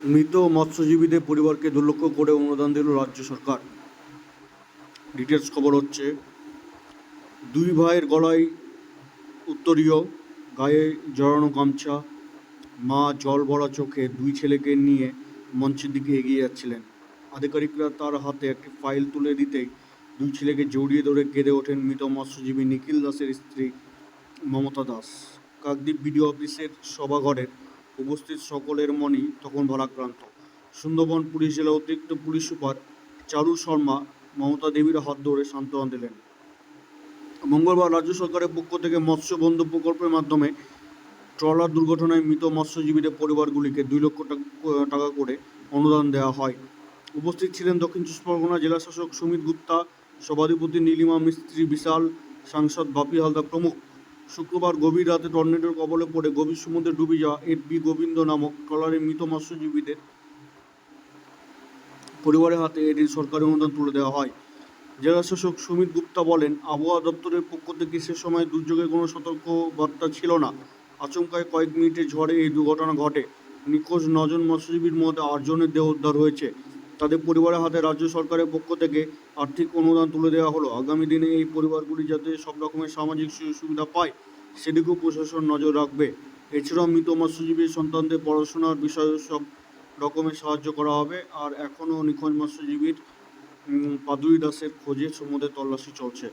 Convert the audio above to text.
মৃত মৎস্যজীবীদের পরিবারকে দু লক্ষ করে অনুদান দিল রাজ্য সরকার। ডিটেলস খবর হচ্ছে, দুই ভাইয়ের গলায় উত্তরীয়, গায়ে জড়ানো গামছা, মা জল ভরা চোখে দুই ছেলেকে নিয়ে মঞ্চের দিকে এগিয়ে যাচ্ছিলেন। আধিকারিকরা তার হাতে একটি ফাইল তুলে দিতেই দুই ছেলেকে জড়িয়ে ধরে কেঁদে ওঠেন মৃত মৎস্যজীবী নিখিল দাসের স্ত্রী মমতা দাস। কাকদ্বীপ বিডিও অফিসের সভাঘরের উপস্থিত সকলের মনই তখন ভারাক্রান্ত। সুন্দরবন পুলিশ জেলা অতিরিক্ত পুলিশ সুপার চারু শর্মা মমতা দেবীর হাত ধরে সান্ত্বনা দিলেন। মঙ্গলবার রাজ্য সরকারের পক্ষ থেকে মৎস্য বন্ধু প্রকল্পের মাধ্যমে ট্রলার দুর্ঘটনায় মৃত মৎস্যজীবীদের পরিবারগুলিকে দুই লক্ষ টাকা করে অনুদান দেওয়া হয়। উপস্থিত ছিলেন দক্ষিণ চব্বিশ পরগনা জেলা শাসক সুমিত গুপ্তা, সভাধিপতি নীলিমা মিস্ত্রি, বিশাল সাংসদ বাপি হালদার প্রমুখ। শুক্রবার গভীর রাতে টর্নেডোর কবলে পড়ে গভীর সমুদ্রে ডুবে যাওয়া এফ বি গোবিন্দ নামক ট্রলারে মৃত মৎস্যজীবীদের পরিবারের হাতে এদিন সরকারি অনুদান তুলে দেওয়া হয়। জেলা শাসক সুমিত গুপ্তা বলেন, আবহাওয়া দপ্তরের পক্ষ থেকে সে সময় দুর্যোগের কোনো সতর্ক বার্তা ছিল না। আচমকায় কয়েক মিনিটের ঝড়ে এই দুর্ঘটনা ঘটে। নিখোঁজ নজন মৎস্যজীবীর মধ্যে আটজনের দেহ উদ্ধার হয়েছে। তাদের পরিবারের হাতে রাজ্য সরকারের পক্ষ থেকে আর্থিক অনুদান তুলে দেওয়া হলো। আগামী দিনে এই পরিবারগুলি যাতে সব রকমের সামাজিক সুযোগ সুবিধা পায়, সেদিকেও প্রশাসন নজর রাখবে। এছাড়াও মৃত মৎস্যজীবীর সন্তানদের পড়াশোনার বিষয়ে সব রকমের সাহায্য করা হবে। আর এখনও নিখোঁজ মৎস্যজীবীর পাদুই দাসের খোঁজে সমুদ্রে তল্লাশি চলছে।